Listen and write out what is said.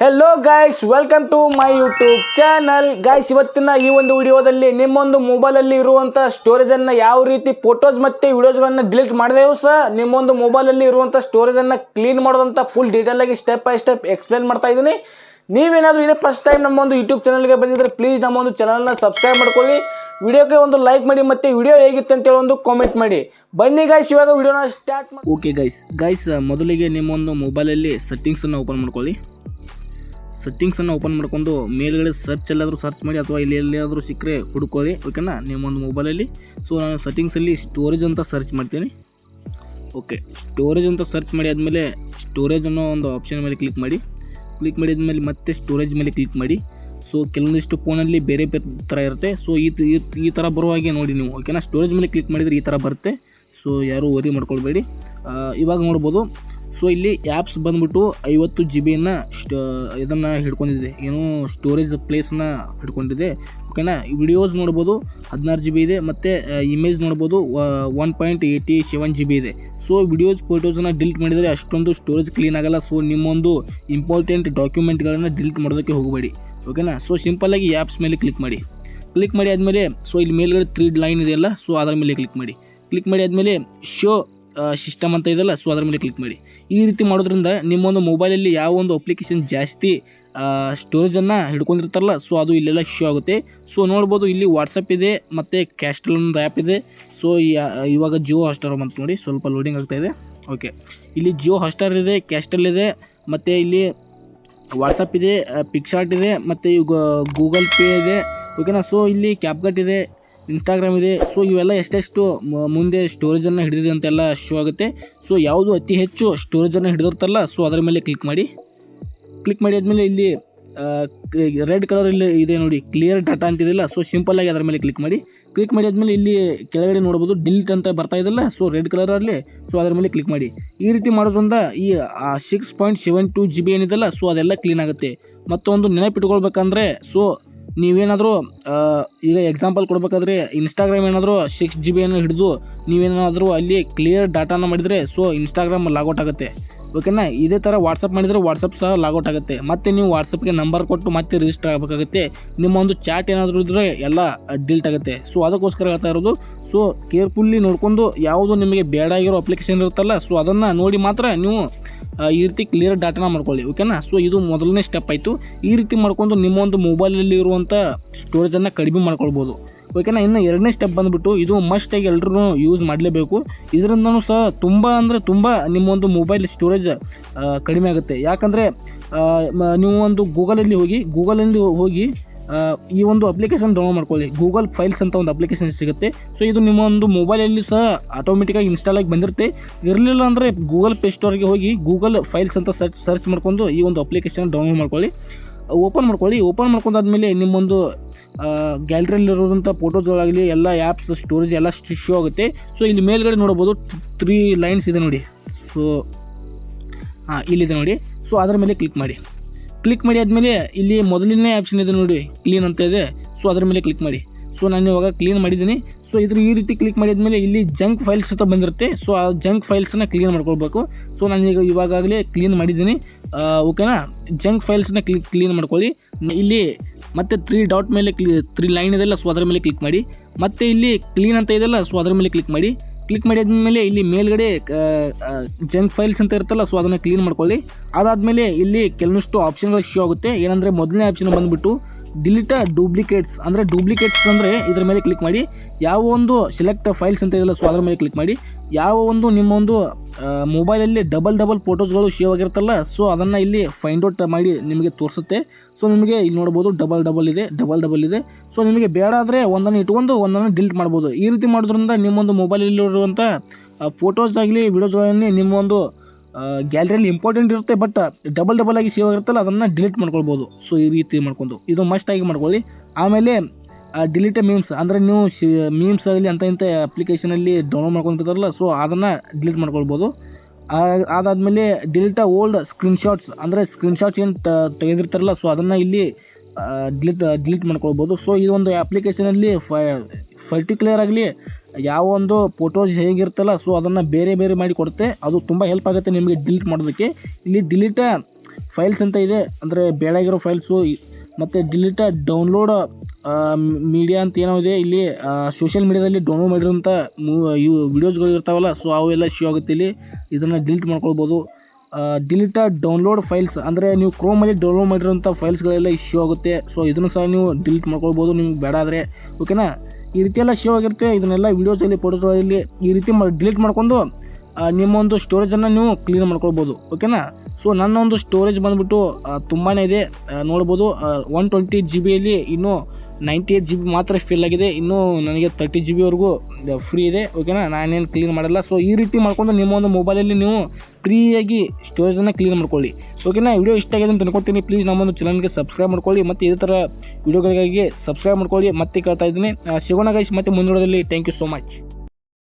Hello guys welcome to my YouTube channel guys ಇವತ್ತಿನ ಈ ಒಂದು ವಿಡಿಯೋದಲ್ಲಿ ನಿಮ್ಮೊಂದು ಮೊಬೈಲಲ್ಲಿ ಇರುವಂಥ ಸ್ಟೋರೇಜನ್ನು ಯಾವ ರೀತಿ ಫೋಟೋಸ್ ಮತ್ತು ವಿಡಿಯೋಸ್ಗಳನ್ನು ಡಿಲೀಟ್ ಮಾಡಿದೆವು ಸಹ ನಿಮ್ಮೊಂದು ಮೊಬೈಲಲ್ಲಿ ಇರುವಂಥ ಸ್ಟೋರೇಜನ್ನು ಕ್ಲೀನ್ ಮಾಡೋದಂತ ಫುಲ್ ಡೀಟೇಲಾಗಿ ಸ್ಟೆಪ್ ಬೈ ಸ್ಟೆಪ್ ಎಕ್ಸ್ಪ್ಲೇನ್ ಮಾಡ್ತಾ ಇದ್ದೀನಿ. ನೀವೇನಾದರೂ ಇದೇ ಫಸ್ಟ್ ಟೈಮ್ ನಮ್ಮೊಂದು ಯೂಟ್ಯೂಬ್ ಚಾನಲ್ಗೆ ಬಂದಿದ್ದರೆ ಪ್ಲೀಸ್ ನಮ್ಮೊಂದು ಚಾನಲ್ನ ಸಬ್ಸ್ಕ್ರೈಬ್ ಮಾಡ್ಕೊಳ್ಳಿ. ವಿಡಿಯೋಗೆ ಒಂದು ಲೈಕ್ ಮಾಡಿ ಮತ್ತೆ ವಿಡಿಯೋ ಹೇಗಿತ್ತು ಅಂತೇಳಿ ಒಂದು ಕಾಮೆಂಟ್ ಮಾಡಿ. ಬನ್ನಿ ಗೈಸ್ ಇವಾಗ ವಿಡಿಯೋನ ಸ್ಟಾರ್ಟ್ ಮಾಡಿ ಓಕೆ ಗೈಸ್ ಗೈಸ್ ಮೊದಲಿಗೆ ನಿಮ್ಮೊಂದು ಮೊಬೈಲಲ್ಲಿ ಸೆಟ್ಟಿಂಗ್ಸನ್ನು ಓಪನ್ ಮಾಡ್ಕೊಳ್ಳಿ. ಸೆಟ್ಟಿಂಗ್ಸನ್ನು ಓಪನ್ ಮಾಡ್ಕೊಂಡು ಮೇಲ್ಗಡೆ ಸರ್ಚ್ ಎಲ್ಲಾದರೂ ಸರ್ಚ್ ಮಾಡಿ ಅಥವಾ ಇಲ್ಲಿ ಎಲ್ಲಿಯಾದರೂ ಸಿಕ್ಕರೆ ಹುಡ್ಕೊಳ್ಳಿ ಓಕೆನಾ ನಿಮ್ಮೊಂದು ಮೊಬೈಲಲ್ಲಿ ಸೊ ನಾನು ಸೆಟ್ಟಿಂಗ್ಸಲ್ಲಿ ಸ್ಟೋರೇಜ್ ಅಂತ ಸರ್ಚ್ ಮಾಡ್ತೀನಿ. ಓಕೆ ಸ್ಟೋರೇಜ್ ಅಂತ ಸರ್ಚ್ ಮಾಡಿ ಆದಮೇಲೆ ಸ್ಟೋರೇಜ್ ಅನ್ನೋ ಒಂದು ಆಪ್ಷನ್ ಮೇಲೆ ಕ್ಲಿಕ್ ಮಾಡಿ. ಕ್ಲಿಕ್ ಮಾಡಿದ್ಮೇಲೆ ಮತ್ತೆ ಸ್ಟೋರೇಜ್ ಮೇಲೆ ಕ್ಲಿಕ್ ಮಾಡಿ. ಸೊ ಕೆಲವೊಂದಿಷ್ಟು ಫೋನಲ್ಲಿ ಬೇರೆ ಬೇರೆ ಥರ ಇರುತ್ತೆ. ಸೊ ಈ ಈ ಥರ ಬರುವ ಹಾಗೆ ನೋಡಿ ನೀವು ಓಕೆನಾ ಸ್ಟೋರೇಜ್ ಮೇಲೆ ಕ್ಲಿಕ್ ಮಾಡಿದರೆ ಈ ಥರ ಬರುತ್ತೆ. ಸೊ ಯಾರೂ ವರಿ ಮಾಡ್ಕೊಳ್ಬೇಡಿ. ಇವಾಗ ನೋಡ್ಬೋದು ಸೊ ಇಲ್ಲಿ ಆ್ಯಪ್ಸ್ ಬಂದ್ಬಿಟ್ಟು ಐವತ್ತು ಜಿ ಬಿಯನ್ನು ಇದನ್ನು ಹಿಡ್ಕೊಂಡಿದೆ. ಏನು ಸ್ಟೋರೇಜ್ ಪ್ಲೇಸ್ನ ಹಿಡ್ಕೊಂಡಿದೆ. ಓಕೆನಾ ವಿಡಿಯೋಸ್ ನೋಡ್ಬೋದು, ಹದಿನಾರು ಜಿ ಬಿ ಇದೆ. ಮತ್ತು ಇಮೇಜ್ ನೋಡ್ಬೋದು one point eighty seven G B ಇದೆ. ಸೊ ವಿಡಿಯೋಸ್ ಫೋಟೋಸನ್ನು ಡಿಲೀಟ್ ಮಾಡಿದರೆ ಅಷ್ಟೊಂದು ಸ್ಟೋರೇಜ್ ಕ್ಲೀನ್ ಆಗಲ್ಲ. ಸೊ ನಿಮ್ಮೊಂದು ಇಂಪಾರ್ಟೆಂಟ್ ಡಾಕ್ಯುಮೆಂಟ್ಗಳನ್ನು ಡಿಲೀಟ್ ಮಾಡೋದಕ್ಕೆ ಹೋಗಬೇಡಿ. ಓಕೆನಾ ಸೊ ಸಿಂಪಲ್ಲಾಗಿ ಆ್ಯಪ್ಸ್ ಮೇಲೆ ಕ್ಲಿಕ್ ಮಾಡಿ. ಕ್ಲಿಕ್ ಮಾಡಿ ಆದಮೇಲೆ ಸೊ ಇಲ್ಲಿ ಮೇಲ್ಗಡೆ ತ್ರೀ ಲೈನ್ ಇದೆಯಲ್ಲ ಸೊ ಅದರ ಮೇಲೆ ಕ್ಲಿಕ್ ಮಾಡಿ. ಕ್ಲಿಕ್ ಮಾಡಿ ಆದಮೇಲೆ ಶೋ ಸಿಸ್ಟಮ್ ಅಂತ ಇದೆಯಲ್ಲ ಸೊ ಅದರ ಮೇಲೆ ಕ್ಲಿಕ್ ಮಾಡಿ. ಈ ರೀತಿ ಮಾಡೋದ್ರಿಂದ ನಿಮ್ಮೊಂದು ಮೊಬೈಲಲ್ಲಿ ಯಾವ ಒಂದು ಅಪ್ಲಿಕೇಶನ್ ಜಾಸ್ತಿ ಸ್ಟೋರೇಜನ್ನು ಹಿಡ್ಕೊಂಡಿರ್ತಾರಲ್ಲ ಸೊ ಅದು ಇಲ್ಲೆಲ್ಲ ಶೋ ಆಗುತ್ತೆ. ಸೊ ನೋಡ್ಬೋದು, ಇಲ್ಲಿ ವಾಟ್ಸಪ್ ಇದೆ, ಮತ್ತು ಕ್ಯಾಸ್ಟಲ್ ಒಂದು ಆ್ಯಪ್ ಇದೆ. ಸೊ ಇವಾಗ ಜಿಯೋ ಹಾಸ್ಟಾರ್ ಅಂತ ನೋಡಿ, ಸ್ವಲ್ಪ ಲೋಡಿಂಗ್ ಆಗ್ತಾ ಇದೆ. ಓಕೆ ಇಲ್ಲಿ ಜಿಯೋ ಹಾಸ್ಟಾರ್ ಇದೆ ಕ್ಯಾಸ್ಟಲ್ ಇದೆ, ಮತ್ತು ಇಲ್ಲಿ ವಾಟ್ಸಪ್ ಇದೆ ಪಿಕ್ಸಾರ್ಟ್ ಇದೆ, ಮತ್ತು ಗೂಗಲ್ ಪೇ ಇದೆ. ಓಕೆನಾ ಸೊ ಇಲ್ಲಿ ಕ್ಯಾಪ್ಕಟ್ ಇದೆ ಇನ್ಸ್ಟಾಗ್ರಾಮ್ ಇದೆ. ಸೊ ಇವೆಲ್ಲ ಎಷ್ಟೆಷ್ಟು ಮುಂದೆ ಸ್ಟೋರೇಜನ್ನು ಹಿಡಿದಿದೆ ಅಂತೆಲ್ಲ ಶೋ ಆಗುತ್ತೆ. ಸೊ ಯಾವುದು ಅತಿ ಹೆಚ್ಚು ಸ್ಟೋರೇಜನ್ನು ಹಿಡಿದಿರ್ತಲ್ಲ ಸೊ ಅದರ ಮೇಲೆ ಕ್ಲಿಕ್ ಮಾಡಿ. ಕ್ಲಿಕ್ ಮಾಡಿ ಆದಮೇಲೆ ಇಲ್ಲಿ ರೆಡ್ ಕಲರ್ ಇಲ್ಲಿ ಇದೆ ನೋಡಿ ಕ್ಲಿಯರ್ ಡಾಟಾ ಅಂತಿದೆಯಲ್ಲ ಸೊ ಸಿಂಪಲ್ಲಾಗಿ ಅದರ ಮೇಲೆ ಕ್ಲಿಕ್ ಮಾಡಿ. ಕ್ಲಿಕ್ ಮಾಡಿ ಆದಮೇಲೆ ಇಲ್ಲಿ ಕೆಳಗಡೆ ನೋಡ್ಬೋದು ಡಿಲೀಟ್ ಅಂತ ಬರ್ತಾ ಇದೆಯಲ್ಲ ಸೊ ರೆಡ್ ಕಲರಲ್ಲಿ ಸೊ ಅದರ ಮೇಲೆ ಕ್ಲಿಕ್ ಮಾಡಿ. ಈ ರೀತಿ ಮಾಡೋದ್ರಿಂದ ಈ six point seven two G B ಏನಿದೆಲ್ಲ ಸೊ ಅದೆಲ್ಲ ಕ್ಲೀನ್ ಆಗುತ್ತೆ. ಮತ್ತೊಂದು ನೆನಪಿಟ್ಕೊಳ್ಬೇಕಂದ್ರೆ ಸೊ ನೀವೇನಾದರೂ ಈಗ ಎಕ್ಸಾಂಪಲ್ ಕೊಡಬೇಕಾದ್ರೆ ಇನ್ಸ್ಟಾಗ್ರಾಮ್ ಏನಾದರೂ ಸಿಕ್ಸ್ ಜಿ ಬಿಯನ್ನು ಹಿಡಿದು ನೀವೇನಾದರೂ ಅಲ್ಲಿ ಕ್ಲಿಯರ್ ಡಾಟಾನ ಮಾಡಿದರೆ ಸೊ ಇನ್ಸ್ಟಾಗ್ರಾಮ್ ಲಾಗೌಟ್ ಆಗುತ್ತೆ. ಓಕೆನಾ ಇದೇ ಥರ ವಾಟ್ಸಪ್ ಮಾಡಿದರೆ ವಾಟ್ಸಪ್ ಸಹ ಲಾಗೌಟ್ ಆಗುತ್ತೆ. ಮತ್ತೆ ನೀವು ವಾಟ್ಸಪ್ಗೆ ನಂಬರ್ ಕೊಟ್ಟು ಮತ್ತೆ ರಿಜಿಸ್ಟರ್ ಆಗಬೇಕಾಗುತ್ತೆ. ನಿಮ್ಮ ಒಂದು ಚಾಟ್ ಏನಾದರೂ ಇದ್ದರೆ ಎಲ್ಲ ಡಿಲೀಟ್ ಆಗುತ್ತೆ. ಸೊ ಅದಕ್ಕೋಸ್ಕರ ಹೇಳ್ತಾ ಇರೋದು ಸೊ ಕೇರ್ಫುಲ್ಲಿ ನೋಡಿಕೊಂಡು ಯಾವುದು ನಿಮಗೆ ಬೇಡ ಆಗಿರೋ ಅಪ್ಲಿಕೇಶನ್ ಇರುತ್ತಲ್ಲ ಸೊ ಅದನ್ನು ನೋಡಿ ಮಾತ್ರ ನೀವು ಈ ರೀತಿ ಕ್ಲಿಯರ್ ಡಾಟಾನ ಮಾಡ್ಕೊಳ್ಳಿ ಓಕೆನಾ ಸೊ ಇದು ಮೊದಲನೇ ಸ್ಟೆಪ್ ಆಯಿತು. ಈ ರೀತಿ ಮಾಡ್ಕೊಂಡು ನಿಮ್ಮ ಒಂದು ಮೊಬೈಲಲ್ಲಿ ಇರುವಂಥ ಸ್ಟೋರೇಜನ್ನು ಕಡಿಮೆ ಮಾಡ್ಕೊಳ್ಬೋದು. ಓಕೆನಾ ಇನ್ನು ಎರಡನೇ ಸ್ಟೆಪ್ ಬಂದುಬಿಟ್ಟು ಇದು ಮಸ್ಟ್ ಆಗಿ ಎಲ್ಲರೂ ಯೂಸ್ ಮಾಡಲೇಬೇಕು. ಇದರಿಂದನೂ ಸಹ ತುಂಬ ಅಂದರೆ ತುಂಬ ನಿಮ್ಮೊಂದು ಮೊಬೈಲ್ ಸ್ಟೋರೇಜ್ ಕಡಿಮೆ ಆಗುತ್ತೆ. ಯಾಕಂದರೆ ನೀವು ಒಂದು ಗೂಗಲಲ್ಲಿ ಹೋಗಿ ಗೂಗಲಲ್ಲಿ ಹೋಗಿ ಈ ಒಂದು ಅಪ್ಲಿಕೇಶನ್ ಡೌನ್ಲೋಡ್ ಮಾಡ್ಕೊಳ್ಳಿ. ಗೂಗಲ್ ಫೈಲ್ಸ್ ಅಂತ ಒಂದು ಅಪ್ಲಿಕೇಶನ್ ಸಿಗುತ್ತೆ. ಸೊ ಇದು ನಿಮ್ಮ ಒಂದು ಮೊಬೈಲಲ್ಲಿ ಸಹ ಆಟೋಮೆಟಿಕ್ಕಾಗಿ ಇನ್ಸ್ಟಾಲ್ ಆಗಿ ಬಂದಿರುತ್ತೆ. ಇರಲಿಲ್ಲ ಅಂದರೆ ಗೂಗಲ್ ಪ್ಲೇ ಸ್ಟೋರ್ಗೆ ಹೋಗಿ ಗೂಗಲ್ ಫೈಲ್ಸ್ ಅಂತ ಸರ್ಚ್ ಸರ್ಚ್ ಮಾಡ್ಕೊಂಡು ಈ ಒಂದು ಅಪ್ಲಿಕೇಶನ್ ಡೌನ್ಲೋಡ್ ಮಾಡ್ಕೊಳ್ಳಿ. ಓಪನ್ ಮಾಡ್ಕೊಳ್ಳಿ, ಓಪನ್ ಮಾಡ್ಕೊಂಡಾದ್ಮೇಲೆ ನಿಮ್ಮೊಂದು ಗ್ಯಾಲರಿಯಲ್ಲಿರುವಂಥ ಫೋಟೋಸ್ಗಳಾಗಲಿ, ಎಲ್ಲ ಆ್ಯಪ್ಸ್, ಸ್ಟೋರೇಜ್, ಎಲ್ಲ ಶೋ ಆಗುತ್ತೆ. ಸೊ ಇಲ್ಲಿ ಮೇಲ್ಗಡೆ ನೋಡ್ಬೋದು ತ್ರೀ ಲೈನ್ಸ್ ಇದೆ ನೋಡಿ. ಸೊ, ಹಾಂ, ಇಲ್ಲಿದೆ ನೋಡಿ. ಸೊ, ಅದರ ಮೇಲೆ ಕ್ಲಿಕ್ ಮಾಡಿ. ಕ್ಲಿಕ್ ಮಾಡಿ ಆದಮೇಲೆ ಇಲ್ಲಿ ಮೊದಲನೇ ಆಪ್ಷನ್ ಇದೆ ನೋಡಿ, ಕ್ಲೀನ್ ಅಂತ ಇದೆ. ಸೊ, ಅದರ ಮೇಲೆ ಕ್ಲಿಕ್ ಮಾಡಿ. ಸೊ ನಾನು ಇವಾಗ ಕ್ಲೀನ್ ಮಾಡಿದ್ದೀನಿ. ಸೊ ಇದ್ರ ಈ ರೀತಿ ಕ್ಲಿಕ್ ಮಾಡಿದ್ಮೇಲೆ ಇಲ್ಲಿ ಜಂಕ್ ಫೈಲ್ಸ್ ಅಂತ ಬಂದಿರುತ್ತೆ. ಸೊ ಆ ಜಂಕ್ ಫೈಲ್ಸನ್ನ ಕ್ಲೀನ್ ಮಾಡ್ಕೊಳ್ಬೇಕು. ಸೊ ನಾನು ಈಗ ಇವಾಗಲೇ ಕ್ಲೀನ್ ಮಾಡಿದ್ದೀನಿ. ಓಕೆನಾ ಜಂಕ್ ಫೈಲ್ಸನ್ನ ಕ್ಲಿಕ್ ಕ್ಲೀನ್ ಮಾಡ್ಕೊಳ್ಳಿ. ಇಲ್ಲಿ ಮತ್ತೆ ತ್ರೀ ಡಾಟ್ ಮೇಲೆ ಕ್ಲಿ ತ್ರೀ ಲೈನ್ ಇದೆಲ್ಲ ಸೊ ಅದರ ಮೇಲೆ ಕ್ಲಿಕ್ ಮಾಡಿ. ಮತ್ತೆ ಇಲ್ಲಿ ಕ್ಲೀನ್ ಅಂತ ಇದೆಲ್ಲ ಸೊ ಅದರ ಮೇಲೆ ಕ್ಲಿಕ್ ಮಾಡಿ. ಕ್ಲಿಕ್ ಮಾಡಿದ್ಮೇಲೆ ಇಲ್ಲಿ ಮೇಲ್ಗಡೆ ಜಂಕ್ ಫೈಲ್ಸ್ ಅಂತ ಇರುತ್ತಲ್ಲ ಸೊ ಅದನ್ನು ಕ್ಲೀನ್ ಮಾಡ್ಕೊಳ್ಳಿ. ಅದಾದಮೇಲೆ ಇಲ್ಲಿ ಕೆಲವಷ್ಟು ಆಪ್ಷನ್ಗಳು ಶೋ ಆಗುತ್ತೆ. ಏನಂದರೆ ಮೊದಲನೇ ಆಪ್ಷನ್ ಬಂದುಬಿಟ್ಟು ಡಿಲೀಟ ಡೂಪ್ಲಿಕೇಟ್ಸ್, ಅಂದರೆ ಡೂಪ್ಲಿಕೇಟ್ಸ್ ಅಂದರೆ ಇದರ ಮೇಲೆ ಕ್ಲಿಕ್ ಮಾಡಿ. ಯಾವ ಒಂದು ಸೆಲೆಕ್ಟ್ ಫೈಲ್ಸ್ ಅಂತ ಇದೆಯಲ್ಲ ಸೊ ಅದರ ಮೇಲೆ ಕ್ಲಿಕ್ ಮಾಡಿ. ಯಾವ ಒಂದು ನಿಮ್ಮ ಒಂದು ಮೊಬೈಲಲ್ಲಿ ಡಬಲ್ ಡಬಲ್ ಫೋಟೋಸ್ಗಳು ಶೇವ್ ಆಗಿರುತ್ತಲ್ಲ ಸೊ ಅದನ್ನು ಇಲ್ಲಿ ಫೈಂಡ್ ಔಟ್ ಮಾಡಿ ನಿಮಗೆ ತೋರಿಸುತ್ತೆ. ಸೊ ನಿಮಗೆ ಇಲ್ಲಿ ನೋಡ್ಬೋದು ಡಬಲ್ ಡಬಲ್ ಇದೆ ಡಬಲ್ ಡಬಲ್ ಇದೆ. ಸೊ ನಿಮಗೆ ಬೇಡ ಆದರೆ ಒಂದನ್ನು ಇಟ್ಕೊಂಡು ಒಂದನ್ನು ಡಿಲೀಟ್ ಮಾಡ್ಬೋದು. ಈ ರೀತಿ ಮಾಡೋದ್ರಿಂದ ನಿಮ್ಮೊಂದು ಮೊಬೈಲಲ್ಲಿರುವಂಥ ಫೋಟೋಸ್ ಆಗಲಿ ವಿಡಿಯೋಸ್ಗಳನ್ನೇ ನಿಮ್ಮ ಒಂದು ಗ್ಯಾಲರಿಯಲ್ಲಿ ಇಂಪಾರ್ಟೆಂಟ್ ಇರುತ್ತೆ ಬಟ್ ಡಬಲ್ ಡಬಲ್ ಆಗಿ ಸೇವ್ ಆಗಿರುತ್ತಲ್ಲ, ಅದನ್ನು ಡಿಲೀಟ್ ಮಾಡ್ಕೊಳ್ಬೋದು. ಸೊ ಈ ರೀತಿ ಮಾಡ್ಕೊಂಡು. ಇದು ಮಸ್ಟ್ ಆಗಿ ಮಾಡ್ಕೊಳ್ಳಿ. ಆಮೇಲೆ ಡಿಲೀಟ್ ಮೀಮ್ಸ್ ಅಂದರೆ ನೀವು ಮೀಮ್ಸ್ ಆಗಲಿ, ಅಂತ ಇಂಥ ಅಪ್ಲಿಕೇಶನಲ್ಲಿ ಡೌನ್ಲೋಡ್ ಮಾಡ್ಕೊಂಡಿರ್ತಾರಲ್ಲ ಸೊ ಅದನ್ನು ಡಿಲೀಟ್ ಮಾಡ್ಕೊಳ್ಬೋದು. ಅದಾದಮೇಲೆ ಡಿಲೀಟ ಓಲ್ಡ್ ಸ್ಕ್ರೀನ್ಶಾಟ್ಸ್ ಅಂದರೆ ಸ್ಕ್ರೀನ್ಶಾಟ್ಸ್ ಏನು ತೆಗೆದಿರ್ತಾರಲ್ಲ ಸೊ ಅದನ್ನು ಇಲ್ಲಿ ಡಿಲೀಟ್ ಡಿಲೀಟ್ ಮಾಡ್ಕೊಳ್ಬೋದು. ಸೊ ಈ ಒಂದು ಅಪ್ಲಿಕೇಶನಲ್ಲಿ ಫೈ ಪರ್ಟಿಕ್ಯುಲರ್ ಆಗಲಿ ಯಾವ ಒಂದು ಫೋಟೋಸ್ ಹೇಗಿರ್ತಲ್ಲ ಸೊ ಅದನ್ನು ಬೇರೆ ಬೇರೆ ಮಾಡಿ ಕೊಡುತ್ತೆ. ಅದು ತುಂಬ ಹೆಲ್ಪ್ ಆಗುತ್ತೆ ನಿಮಗೆ ಡಿಲೀಟ್ ಮಾಡೋದಕ್ಕೆ. ಇಲ್ಲಿ ಡಿಲೀಟ ಫೈಲ್ಸ್ ಅಂತ ಇದೆ. ಅಂದರೆ ಬೇಡಾಗಿರೋ ಫೈಲ್ಸು ಮತ್ತು ಡಿಲೀಟ ಡೌನ್ಲೋಡ್ ಮೀಡಿಯಾ ಅಂತ ಏನೋ ಇದೆ. ಇಲ್ಲಿ ಸೋಷಿಯಲ್ ಮೀಡಿಯಾದಲ್ಲಿ ಡೌನ್ಲೋಡ್ ಮಾಡಿರೋಂಥ ಮೂ, ಇವು ವಿಡಿಯೋಸ್ಗಳು ಇರ್ತಾವಲ್ಲ ಸೊ ಅವೆಲ್ಲ ಶೋ ಆಗುತ್ತೆ ಇಲ್ಲಿ. ಇದನ್ನು ಡಿಲೀಟ್ ಮಾಡ್ಕೊಳ್ಬೋದು. ಡಿಲೀಟ ಡೌನ್ಲೋಡ್ ಫೈಲ್ಸ್ ಅಂದರೆ ನೀವು ಕ್ರೋಮಲ್ಲಿ ಡೌನ್ಲೋಡ್ ಮಾಡಿರೋಂಥ ಫೈಲ್ಸ್ಗಳೆಲ್ಲ ಶೋ ಆಗುತ್ತೆ. ಸೊ ಇದನ್ನು ಸಹ ನೀವು ಡಿಲೀಟ್ ಮಾಡ್ಕೊಳ್ಬೋದು, ನಿಮ್ಗೆ ಬೇಡ ಆದರೆ. ಓಕೆನಾ ಈ ರೀತಿ ಎಲ್ಲ ಶೋ ಆಗಿರುತ್ತೆ. ಇದನ್ನೆಲ್ಲ ವೀಡಿಯೋಸಲ್ಲಿ ಫೋಟೋಸಲ್ಲಿ ಈ ರೀತಿ ಡಿಲೀಟ್ ಮಾಡ್ಕೊಂಡು ನಿಮ್ಮ ಒಂದು ಸ್ಟೋರೇಜನ್ನು ನೀವು ಕ್ಲೀನ್ ಮಾಡ್ಕೊಳ್ಬೋದು. ಓಕೆನಾ ಸೊ ನನ್ನ ಒಂದು ಸ್ಟೋರೇಜ್ ಬಂದುಬಿಟ್ಟು ತುಂಬಾ ಇದೆ. ನೋಡ್ಬೋದು ಒನ್ ಟ್ವೆಂಟಿ ಜಿ ಬಿಯಲ್ಲಿ ಇನ್ನೂ ನೈಂಟಿ ಏಯ್ಟ್ ಜಿ ಬಿ ಮಾತ್ರ ಫಿಲ್ ಆಗಿದೆ. ಇನ್ನೂ ನನಗೆ ತರ್ಟಿ ಜಿ ಬಿವರೆಗೂ ಫ್ರೀ ಇದೆ. ಓಕೆನಾ ನಾನೇನು ಕ್ಲೀನ್ ಮಾಡಲ್ಲ. ಸೊ ಈ ರೀತಿ ಮಾಡ್ಕೊಂಡು ನಿಮ್ಮ ಒಂದು ಮೊಬೈಲಲ್ಲಿ ನೀವು ಫ್ರೀಯಾಗಿ ಸ್ಟೋರೇಜನ್ನು ಕ್ಲೀನ್ ಮಾಡ್ಕೊಳ್ಳಿ. ಓಕೆನಾ ವಿಡಿಯೋ ಇಷ್ಟ ಆಗಿದೆ ಅಂತ ಅನ್ಕೊತೀನಿ ಪ್ಲೀಸ್ ನಮ್ಮೊಂದು ಚಾನಲ್ಗೆ ಸಬ್ಸ್ಕ್ರೈಬ್ ಮಾಡ್ಕೊಳ್ಳಿ. ಮತ್ತು ಇದೇ ಥರ ವಿಡಿಯೋಗಳಿಗಾಗಿ ಸಬ್ಸ್ಕ್ರೈಬ್ ಮಾಡ್ಕೊಳ್ಳಿ. ಮತ್ತೆ ಕೇಳ್ತಾ ಇದ್ದೀನಿ. ಸಿಗೋಣ ಗೈಸ್ ಮತ್ತೆ ಮುಂದಿನೋದಲ್ಲಿ ಥ್ಯಾಂಕ್ ಯು ಸೋ ಮಚ್